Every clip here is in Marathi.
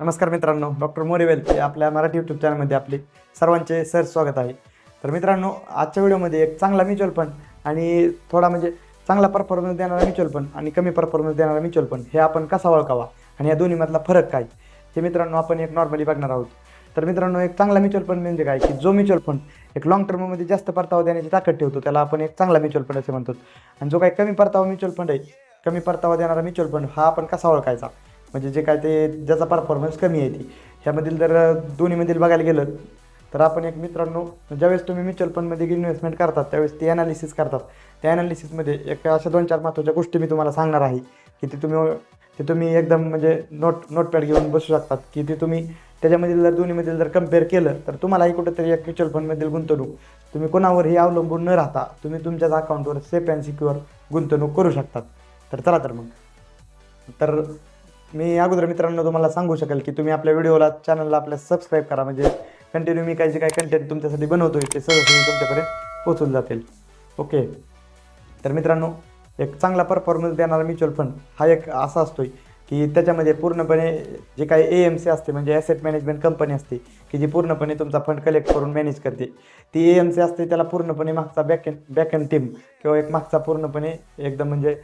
नमस्कार मित्रांनो डॉक्टर मोरेवेल हे आपल्या मराठी यूट्यूब चॅनलमध्ये आपले सर्वांचे सर स्वागत आहे. तर मित्रांनो आजच्या व्हिडिओमध्ये एक चांगला म्युच्युअल फंड आणि थोडा म्हणजे चांगला परफॉर्मन्स देणारा म्युच्युअल फंड आणि कमी परफॉर्मन्स देणारा म्युच्युअल फंड हे आपण कसा ओळखावा आणि या दोन्हीमधला फरक काय? हे मित्रांनो आपण एक नॉर्मली बघणार आहोत. तर मित्रांनो एक चांगला म्युच्युअल फंड म्हणजे काय? की जो म्युच्युअल फंड एक लॉंग टर्ममध्ये जास्त परतावा देण्याची ताकद ठेवतो त्याला आपण एक चांगला म्युच्युअल फंड असे म्हणतो. आणि जो काही कमी परतावा म्युच्युअल फंड आहे कमी परतावा देणारा म्युच्युअल फंड हा आपण कसा ओळखायचा? म्हणजे जे काय ते ज्याचा परफॉर्मन्स कमी आहे ती. ह्यामधील जर दोन्हीमधील बघायला गेलं तर आपण एक मित्रांनो ज्यावेळेस तुम्ही म्युच्युअल फंडमध्ये इन्व्हेस्टमेंट करतात त्यावेळेस ते ॲनालिसिस करतात. त्या ॲनालिसिसमध्ये एक अशा दोन चार महत्त्वाच्या गोष्टी मी तुम्हाला सांगणार आहे की ते तुम्ही ते तुम्ही एकदम म्हणजे नोट नोटपॅड घेऊन बसू शकतात की ते तुम्ही त्याच्यामधील जर दोन्हीमधील जर कंपेअर केलं तर तुम्हालाही कुठेतरी एक म्युच्युअल फंडमधील गुंतवणूक तुम्ही कोणावरही अवलंबून न राहता तुम्ही तुमच्याच अकाउंटवर सेफ अँड सिक्युअर गुंतवणूक करू शकतात. तर चला तर मग. तर मी अगोदर मित्रांनो तुम्हाला सांगू शकेल की तुम्ही आपल्या व्हिडिओला चॅनलला आपल्या सबस्क्राईब करा. म्हणजे कंटिन्यू मी काही जे काही कंटेंट तुमच्यासाठी बनवतोय ते सहज तुमच्यापर्यंत पोहोचून जातील. ओके तर मित्रांनो एक चांगला परफॉर्मन्स देणारा म्युच्युअल फंड हा एक असा असतोय की त्याच्यामध्ये पूर्णपणे जे काही ए एम सी असते म्हणजे ॲसेट मॅनेजमेंट कंपनी असते की जी पूर्णपणे तुमचा फंड कलेक्ट करून मॅनेज करते. ती ए एम सी असते त्याला पूर्णपणे मागचा बॅक एंड टीम किंवा एक मागचा पूर्णपणे एकदम म्हणजे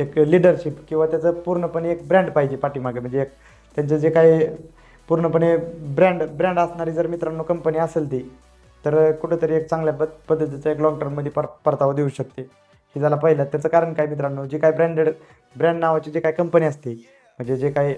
एक लिडरशिप किंवा त्याचं पूर्णपणे एक ब्रँड पाहिजे पाठीमागे. म्हणजे एक त्यांचं जे काही पूर्णपणे ब्रँड ब्रँड असणारी जर मित्रांनो कंपनी असेल ती तर कुठंतरी एक चांगल्या पद पद्धतीचा एक लॉंग टर्ममध्ये पर परतावा देऊ शकते. हे झाला पहिला. त्याचं कारण काय मित्रांनो? जे काय ब्रँडेड ब्रँड नावाची जे काय कंपनी असते म्हणजे जे काही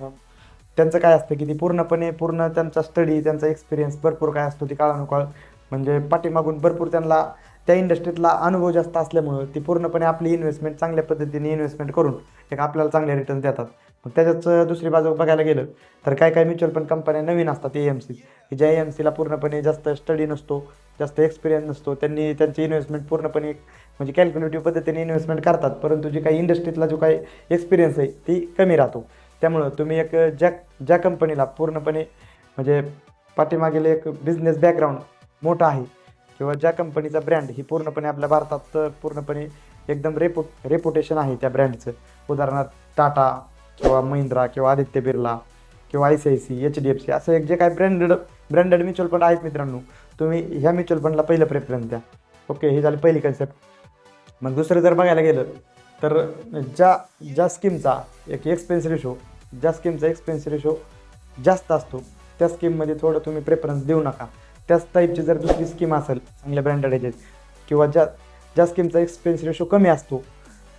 त्यांचं काय असतं की ती पूर्णपणे पूर्ण त्यांचा स्टडी त्यांचा एक्सपिरियन्स भरपूर काय असतो ती काळानुकाळ म्हणजे पाठीमागून भरपूर त्यांना त्या इंडस्ट्रीतला अनुभव जास्त असल्यामुळं ती पूर्णपणे आपली इन्व्हेस्टमेंट चांगल्या पद्धतीने इन्व्हेस्टमेंट करून एक आपल्याला चांगले रिटर्न देतात. मग त्याच्याच दुसरी बाजू बघायला गेलं तर काय काय म्युच्युअल फंड कंपन्या नवीन असतात ए एम सी की ज्या ए एम सीला पूर्णपणे जास्त स्टडी नसतो जास्त एक्सपिरियन्स नसतो त्यांनी त्यांची इन्व्हेस्टमेंट पूर्णपणे एक म्हणजे कॅल्क्युलेटिव्ह पद्धतीने इन्व्हेस्टमेंट करतात. परंतु जी काही इंडस्ट्रीतला जो काही एक्सपिरियन्स आहे ती कमी राहतो. त्यामुळं तुम्ही एक ज्या ज्या कंपनीला पूर्णपणे म्हणजे पाठीमागील एक बिझनेस बॅकग्राऊंड मोठा आहे किंवा ज्या कंपनीचा ब्रँड ही पूर्णपणे आपल्या भारतात पूर्णपणे एकदम रेपु रेपुटेशन आहे त्या ब्रँडचं उदाहरणार्थ टाटा किंवा महिंद्रा किंवा आदित्य बिर्ला किंवा I C I C H D F C असं एक जे काय ब्रँडेड ब्रँडेड म्युच्युअल फंड आहेत मित्रांनो तुम्ही ह्या म्युच्युअल फंडला पहिलं प्रेफरन्स द्या. ओके हे झाली पहिली कन्सेप्ट मग दुसरं जर बघायला गेलं तर ज्या ज्या स्कीमचा एक एक्सपेन्स रेशो ज्या स्कीमचा एक्सपेन्स रेशो जास्त असतो त्या स्कीममध्ये थोडं तुम्ही प्रेफरन्स देऊ नका. त्याच टाईपची जर दुसरी स्कीम असेल चांगल्या ब्रँडेड याच्यात किंवा ज्या ज्या स्कीमचा एक्सपेन्स रेशो कमी असतो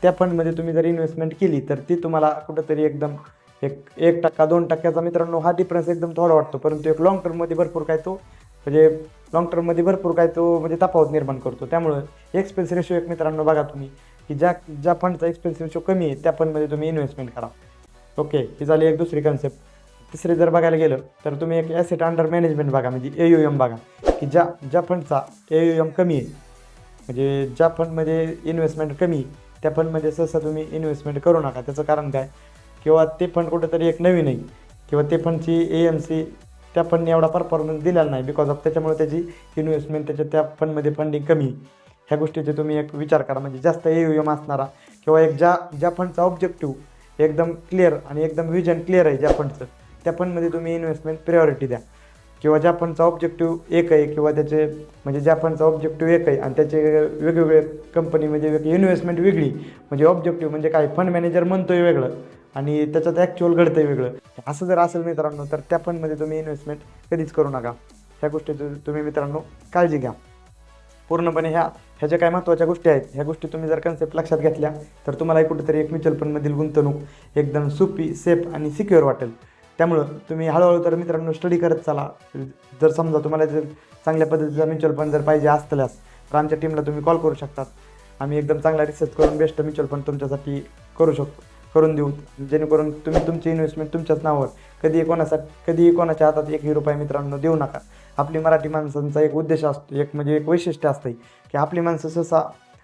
त्या फंडमध्ये तुम्ही जर इन्व्हेस्टमेंट केली तर ती तुम्हाला कुठंतरी एकदम एक एक टक्का दोन टक्क्याचा मित्रांनो हा डिफरन्स एकदम थोडा वाटतो. परंतु एक लॉंग टर्ममध्ये भरपूर काय तो म्हणजे लॉंग टर्ममध्ये भरपूर काय तो म्हणजे तफावत निर्माण करतो. त्यामुळं एक्सपेन्स रेशो एक मित्रांनो बघा तुम्ही की ज्या ज्या फंडचा एक्सपेन्स रेशो कमी आहे त्या फंडमध्ये तुम्ही इन्व्हेस्टमेंट करा. ओके ही झाली एक दुसरी कन्सेप्ट तिसरे जर बघायला गेलं तर तुम्ही एक ॲसेट अंडर मॅनेजमेंट बघा म्हणजे ए यू एम बघा की ज्या ज्या फंडचा ए यू एम कमी आहे म्हणजे ज्या फंडमध्ये इन्व्हेस्टमेंट कमी त्या फंडमध्ये सहसा तुम्ही इन्व्हेस्टमेंट करू नका. त्याचं कारण काय? किंवा ते फंड कुठेतरी एक नवीन आहे किंवा ते फंडची ए एम सी त्या फंडने एवढा परफॉर्मन्स दिलेला नाही बिकॉज ऑफ त्याच्यामुळे त्याची इन्व्हेस्टमेंट त्याच्या त्या फंडमध्ये फंडिंग कमी ह्या गोष्टीचे तुम्ही एक विचार करा म्हणजे जास्त ए यू एम असणारा किंवा एक ज्या ज्या फंडचा ऑब्जेक्टिव्ह एकदम क्लिअर आणि एकदम विजन क्लिअर आहे ज्या फंडचं त्या फंडमध्ये तुम्ही इन्व्हेस्टमेंट प्रायोरिटी द्या. किंवा ज्या फंडचा ऑब्जेक्टिव्ह एक आहे किंवा त्याचे म्हणजे ज्या फंडचा ऑब्जेक्टिव्ह एक आहे आणि त्याचे वेगवेगळे कंपनी म्हणजे इन्व्हेस्टमेंट वेगळी म्हणजे ऑब्जेक्टिव्ह म्हणजे काय? फंड मॅनेजर म्हणतोय वेगळं आणि त्याच्यात ॲक्च्युअल घडतंय वेगळं. असं जर असेल मित्रांनो तर त्या फंडमध्ये तुम्ही इन्व्हेस्टमेंट कधीच करू नका. ह्या गोष्टीचं तुम्ही मित्रांनो काळजी घ्या. पूर्णपणे ह्या ह्या ज्या काय महत्त्वाच्या गोष्टी आहेत ह्या गोष्टी तुम्ही जर कन्सेप्ट लक्षात घेतल्या तर तुम्हालाही कुठेतरी एक म्युच्युअल फंडमधील गुंतवणूक एकदम सोपी सेफ आणि सिक्युअर वाटेल. त्यामुळं तुम्ही हळूहळू तर मित्रांनो स्टडी करत चला. जर समजा तुम्हाला जर चांगल्या पद्धतीचा म्युच्युअल फंड जर पाहिजे असल्यास तर आमच्या टीमला तुम्ही कॉल करू शकतात. आम्ही एकदम चांगला रिसर्च करून बेस्ट म्युच्युअल फंड तुमच्यासाठी करू शकतो करून देऊ. जेणेकरून तुम्ही तुमची इन्व्हेस्टमेंट तुमच्याच नावावर कधीही कोणासाठी कधीही कोणाच्या हातात एकही रुपये मित्रांनो देऊ नका. आपली मराठी माणसांचा एक उद्देश असतो एक म्हणजे एक वैशिष्ट्य असतं की आपली माणसं सहसा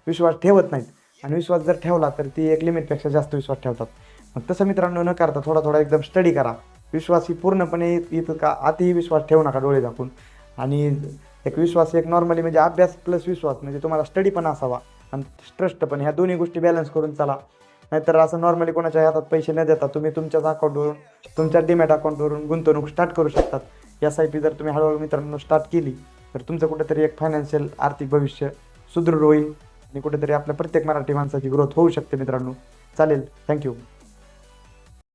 विश्वास ठेवत नाहीत. आणि विश्वास जर ठेवला तर ती एक लिमिटपेक्षा जास्त विश्वास ठेवतात. मग तसं मित्रांनो न करता थोडा थोडा एकदम स्टडी करा. विश्वास ही पूर्णपणे इथं का आतही विश्वास ठेवू नका डोळे झाकून. आणि एक विश्वास एक नॉर्मली म्हणजे अभ्यास प्लस विश्वास म्हणजे तुम्हाला स्टडी पण असावा. आणि ट्रस्ट पण ह्या दोन्ही गोष्टी बॅलन्स करून चला. नाहीतर असं नॉर्मली कोणाच्या हातात पैसे न देता तुम्ही तुमच्याच अकाउंटवरून तुमच्या डिमॅट अकाउंटवरून गुंतवणूक स्टार्ट करू शकतात. एस आय पी जर तुम्ही हळूहळू मित्रांनो स्टार्ट केली तर तुमचं कुठेतरी एक फायनान्शियल आर्थिक भविष्य सुदृढ होईल. आणि कुठेतरी आपल्या प्रत्येक मराठी माणसाची ग्रोथ होऊ शकते मित्रांनो. चालेल. थँक्यू